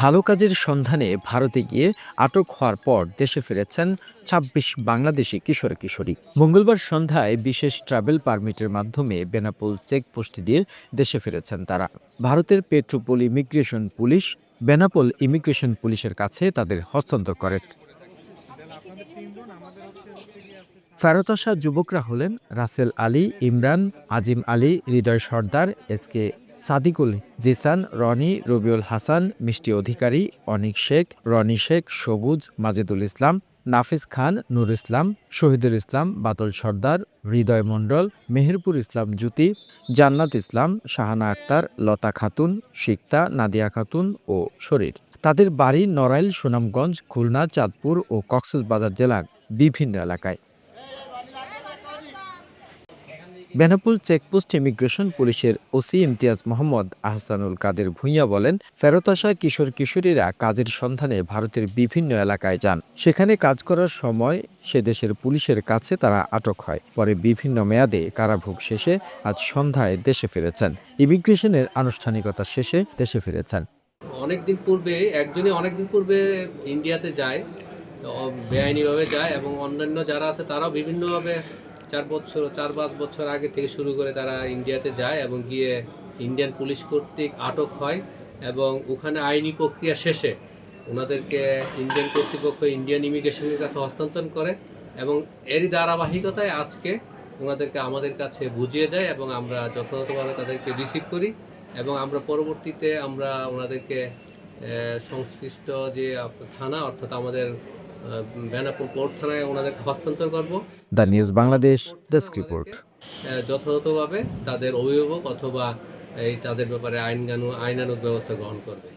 ভালো কাজের সন্ধানে ভারতে গিয়ে আটক হওয়ার পর দেশে ফিরেছেন ২৬ বাংলাদেশি কিশোর কিশোরী। মঙ্গলবার সন্ধ্যায় বিশেষ ট্রাভেল পারমিটের মাধ্যমে বেনাপোল চেকপোস্ট দিয়ে দেশে ফিরেছেন তারা। ভারতের Petrapole immigration police Benapole immigration পুলিশের কাছে তাদের হস্তান্তর করে। ফেরত আসা যুবকরা হলেন রাসেল আলী, ইমরান, আজিম আলী, হৃদয় সর্দার, এস কে সাদিকুল, জিসান, রনি, রবিউল হাসান, মিষ্টি অধিকারী, অনিক শেখ, রনি শেখ, সবুজ, মাজেদুল ইসলাম, নাফিস খান, নুর ইসলাম, শহীদুল ইসলাম, বাতল সর্দার, হৃদয় মণ্ডল, মেহেরপুর ইসলাম জ্যোতি, জান্নাত ইসলাম, শাহানা আক্তার, লতা খাতুন শিকতা নাদিয়া খাতুন ও শরীর। তাদের বাড়ি নড়াইল, সুনামগঞ্জ, খুলনা, চাঁদপুর ও কক্সবাজার জেলার বিভিন্ন এলাকায়। বেনাপুল চেকপোস্ট ইমিগ্রেশন পুলিশের ওসি ইমতিয়াজ মোহাম্মদ আহসানুল কাদের ভূঁইয়া বলেন, ফেরত আসা কিশোর কিশোরীরা কাজের সন্ধানে ভারতের বিভিন্ন এলাকায় যান। সেখানে কাজ করার সময় সে দেশের পুলিশের কাছে তারা আটক হয়। পরে বিভিন্ন মেয়াদে কারাভোগ শেষে আজ সন্ধ্যায় দেশে ফিরেছেন। ইমিগ্রেশনের আনুষ্ঠানিকতা শেষে দেশে ফিরেছেন। অনেকদিন পূর্বে একজনই অনেকদিন পূর্বে ইন্ডিয়াতে যায় বেআইনিভাবে যায় এবং অন্যান্য যারা আছে তারাও বিভিন্নভাবে চার বছর, চার পাঁচ বছর আগে থেকে শুরু করে তারা ইন্ডিয়াতে যায় এবং গিয়ে ইন্ডিয়ান পুলিশ কর্তৃক আটক হয় এবং ওখানে আইনি প্রক্রিয়া শেষে ওনাদেরকে ইন্ডিয়ান কর্তৃপক্ষ, ইন্ডিয়ান ইমিগ্রেশনের কাছে হস্তান্তর করে এবং এরই ধারাবাহিকতায় আজকে ওনাদেরকে আমাদের কাছে বুঝিয়ে দেয় এবং আমরা যথাযথভাবে তাদেরকে রিসিভ করি এবং আমরা পরবর্তীতে আমরা ওনাদেরকে সংশ্লিষ্ট যে থানা অর্থাৎ আমাদের বেনাপুর পোর্ট থানায় ওনাদেরকে হস্তান্তর করব। The news Bangladesh desk report. যথাযথভাবে তাদের অভিভাবক অথবা এই তাদের ব্যাপারে আইনগানু আইনানুগ ব্যবস্থা গ্রহণ করবে।